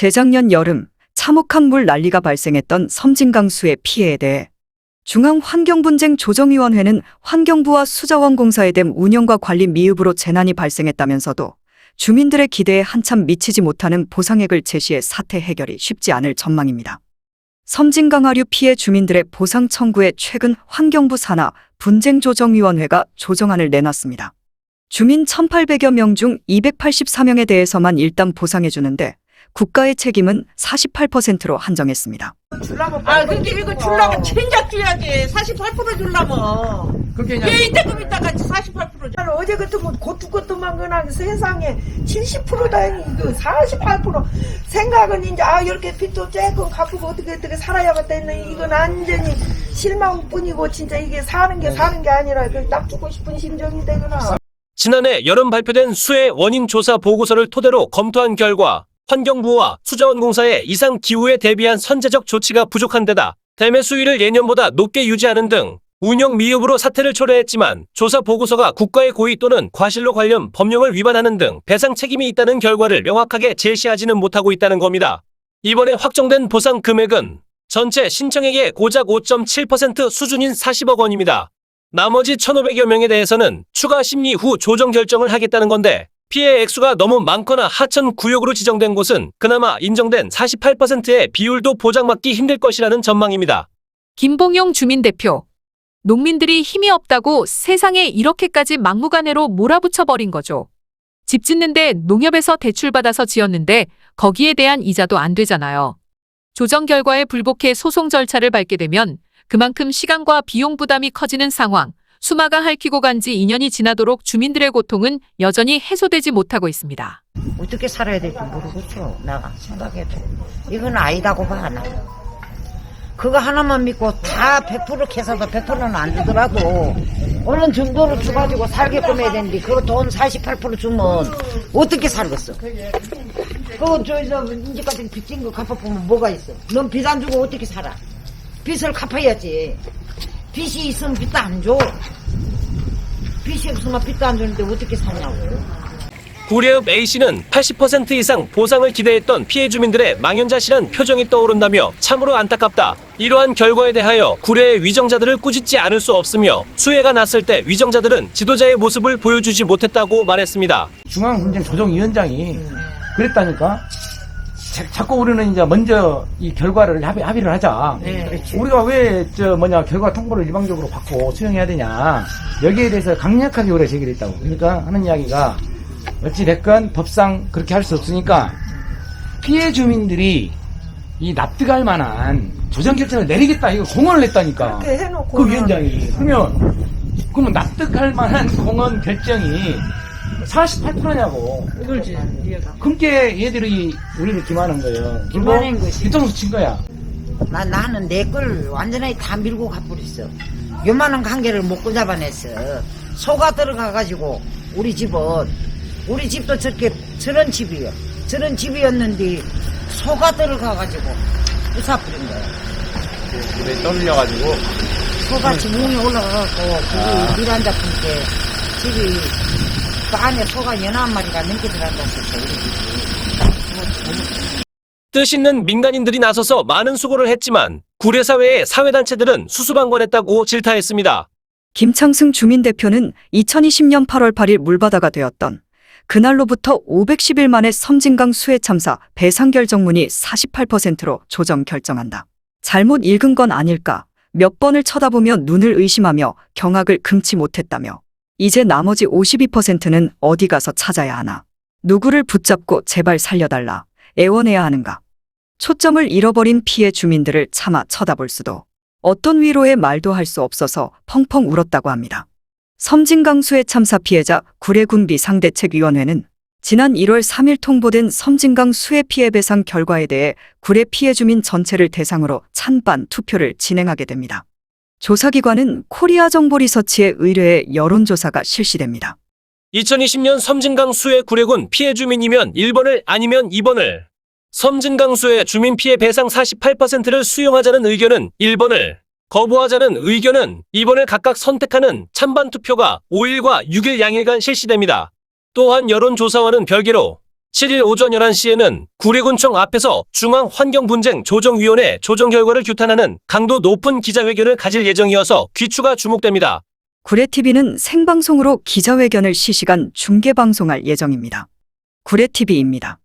재작년 여름 참혹한 물 난리가 발생했던 섬진강수의 피해에 대해 중앙환경분쟁 조정위원회는 환경부와 수자원공사에 대한 운영과 관리 미흡으로 재난이 발생했다면서도 주민들의 기대에 한참 미치지 못하는 보상액을 제시해 사태 해결이 쉽지 않을 전망입니다. 섬진강 하류 피해 주민들의 보상 청구에 최근 환경부 산하 분쟁조정위원회가 조정안을 내놨습니다. 주민 1,800여 명 중 284명에 대해서만 일단 보상해주는데 국가의 책임은 48%로 한정했습니다. 줄라면 아, 근데 이거 줄라면 진작 줘야지. 48% 줄라면. 그게 왜 그냥 이때금 있다가 48% 줘? 나는 어제 같으면 고투 것도만 그나 세상에 70%다 이거 48% 생각은 이제 아 이렇게 빚도 조금 갚고 어떻게 어떻게 살아야겠다 했는데 이건 완전히 실망뿐이고 진짜 이게 사는 게 사는 게 아니라 그딱 죽고 싶은 심정이 되구나. 지난해 여름 발표된 수해 원인 조사 보고서를 토대로 검토한 결과 환경부와 수자원공사의 이상 기후에 대비한 선제적 조치가 부족한 데다 대매 수위를 예년보다 높게 유지하는 등 운영 미흡으로 사태를 초래했지만 조사 보고서가 국가의 고의 또는 과실로 관련 법령을 위반하는 등 배상 책임이 있다는 결과를 명확하게 제시하지는 못하고 있다는 겁니다. 이번에 확정된 보상 금액은 전체 신청액의 고작 5.7% 수준인 40억 원입니다. 나머지 1,500여 명에 대해서는 추가 심리 후 조정 결정을 하겠다는 건데 피해 액수가 너무 많거나 하천 구역으로 지정된 곳은 그나마 인정된 48%의 비율도 보장받기 힘들 것이라는 전망입니다. 김봉용 주민대표. 농민들이 힘이 없다고 세상에 이렇게까지 막무가내로 몰아붙여 버린 거죠. 집 짓는데 농협에서 대출받아서 지었는데 거기에 대한 이자도 안 되잖아요. 조정 결과에 불복해 소송 절차를 밟게 되면 그만큼 시간과 비용 부담이 커지는 상황, 수마가 핥히고 간 지 2년이 지나도록 주민들의 고통은 여전히 해소되지 못하고 있습니다. 어떻게 살아야 될지 모르겠어. 내가 생각해도. 이건 아니다고 봐, 나. 그거 하나만 믿고 다 100% 캐서도 100%는 안 주더라도 어느 정도로 줘가지고 살게끔 해야 되는데 그거 돈 48% 주면 어떻게 살겠어? 그거 저, 저, 이제까지 빚진 거 갚아보면 뭐가 있어? 넌 빚 안 주고 어떻게 살아? 빚을 갚아야지. 빚이 있으면 빚도 안 줘. 빚이 없으면 빚도 안 주는데 어떻게 사냐고. 구례읍 A씨는 80% 이상 보상을 기대했던 피해 주민들의 망연자실한 표정이 떠오른다며 참으로 안타깝다. 이러한 결과에 대하여 구례의 위정자들을 꾸짖지 않을 수 없으며 수해가 났을 때 위정자들은 지도자의 모습을 보여주지 못했다고 말했습니다. 중앙분쟁 조정위원장이 그랬다니까. 자, 자꾸 우리는 이제 먼저 이 결과를 합의, 합의를 하자. 우리가 왜 저 뭐냐 결과 통보를 일방적으로 받고 수용해야 되냐. 여기에 대해서 강력하게 우리가 제기를 했다고. 그러니까 하는 이야기가 어찌 됐건 법상 그렇게 할 수 없으니까 피해 주민들이 이 납득할 만한 조정 결정을 내리겠다 이거 공언을 했다니까. 그렇게 해놓고 그 위원장이 그러면 그러면 납득할 만한 공언 결정이 48%냐고. 그걸지. 그렇게 얘들이 우리를 기만한 거예요. 기만한 것이. 뒤통수 친 거야. 나, 나는 내 걸 완전히 다 밀고 가버렸어. 요만한 관계를 못 잡아냈어. 소가 들어가가지고, 우리 집은, 우리 집도 저렇게, 저런 집이요. 저런 집이었는데, 소가 들어가가지고, 부숴버린 거야. 물에 떠밀려가지고 소가 지붕에 올라가갖고, 그게 밀안 잡힌 게, 집이, 그 안에 소가 여나 한 마리가 넘게 들어간다 했어, 우리 집이. 뜻 있는 민간인들이 나서서 많은 수고를 했지만 구례사회의 사회단체들은 수수방관했다고 질타했습니다. 김창승 주민대표는 2020년 8월 8일 물바다가 되었던 그날로부터 510일 만에 섬진강 수해 참사 배상 결정문이 48%로 조정 결정한다. 잘못 읽은 건 아닐까? 몇 번을 쳐다보며 눈을 의심하며 경악을 금치 못했다며 이제 나머지 52%는 어디 가서 찾아야 하나? 누구를 붙잡고 제발 살려달라. 애원해야 하는가? 초점을 잃어버린 피해 주민들을 차마 쳐다볼 수도 어떤 위로의 말도 할 수 없어서 펑펑 울었다고 합니다. 섬진강 수해 참사 피해자 구례군 비 상대책위원회는 지난 1월 3일 통보된 섬진강 수해 피해 배상 결과에 대해 구례 피해 주민 전체를 대상으로 찬반 투표를 진행하게 됩니다. 조사기관은 코리아 정보 리서치의 의뢰에 여론조사가 실시됩니다. 2020년 섬진강 수해 구례군 피해 주민이면 1번을 아니면 2번을 섬진강 수해 주민 피해 배상 48%를 수용하자는 의견은 1번을 거부하자는 의견은 2번을 각각 선택하는 찬반 투표가 5일과 6일 양일간 실시됩니다. 또한 여론조사와는 별개로 7일 오전 11시에는 구리군청 앞에서 중앙환경분쟁 조정위원회 조정 결과를 규탄하는 강도 높은 기자회견을 가질 예정이어서 귀추가 주목됩니다. 구례TV는 생방송으로 기자회견을 실시간 중계방송할 예정입니다. 구례TV입니다.